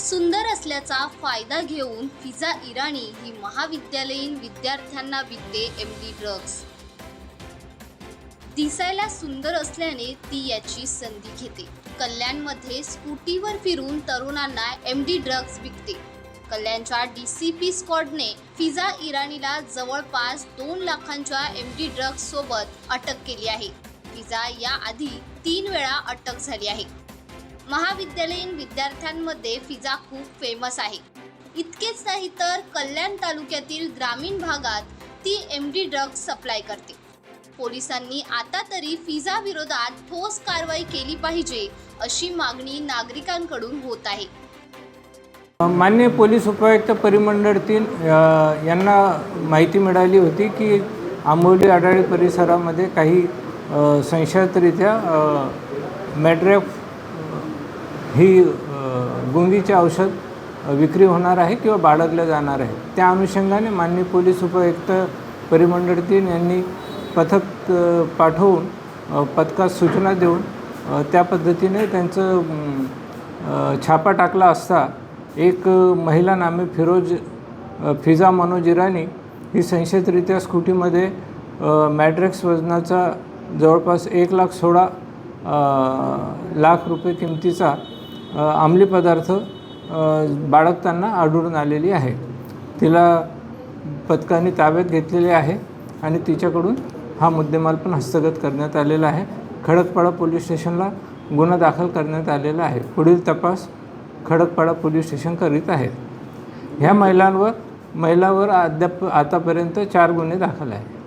सुंदर असल्याचा फायदा घेऊन फिजा इराणी ही महाविद्यालयीन विद्यार्थ्यांना विकते एम डी ड्रग्स दिसायला सुंदर असल्याने ती याची संधी घेते. कल्याणमध्ये स्कूटीवर फिरून तरुणांना एम डी ड्रग्स विकते. कल्याणच्या डी सी पी स्क्वॉडने फिजा इराणीला जवळपास दोन लाखांच्या एम डी ड्रग्ज सोबत अटक केली आहे. फिजा याआधी तीन वेळा अटक झाली आहे. महाविद्यालयीन विद्यार्थ्यांमध्ये फिजा खूप फेमस आहे. इतकेच नाही तर कल्याण तालुक्यातील ग्रामीण भागात ती एम डी ड्रग्ज सप्लाय करते. पोलिसांनी आता तरी फिजा विरोधात ठोस कारवाई केली पाहिजे अशी मागणी नागरिकांकडून होत आहे. मान्य पोलीस उपायुक्त परिमंडळ तीन यांना माहिती मिळाली होती की आंबोली आढाळी परिसरामध्ये काही संशयितरित्या मेड्रेफ मॅड्रेफ ही गुंगीचे औषध विक्री होणार आहे किंवा बाळगलं जाणार आहे. त्या अनुषंगाने माननीय पोलीस उपायुक्त परिमंडळ तीन यांनी पथक पाठवून पथकास सूचना देऊन त्या पद्धतीने त्यांचं छापा टाकला असता एक महिला नामे फिरोज फिजा मनोज इराणी ही संशयितरित्या स्कूटीमध्ये मॅड्रेक्स वजनाचा जवळपास एक लाख सोळा लाख रुपये किमतीचा अंमली पदार्थ बाळगताना आढळून आलेली आहे. तिला पथकाने ताब्यात घेतलेले आहे आणि तिच्याकडून हा मुद्देमाल पण हस्तगत करण्यात आलेला आहे. खडकपाडा पोलीस स्टेशनला गुन्हा दाखल करण्यात आलेला आहे. पुढील तपास खडकपाडा पोलीस स्टेशन करीत आहेत. ह्या महिलांवर महिलावर अद्याप आतापर्यंत चार गुन्हे दाखल आहेत.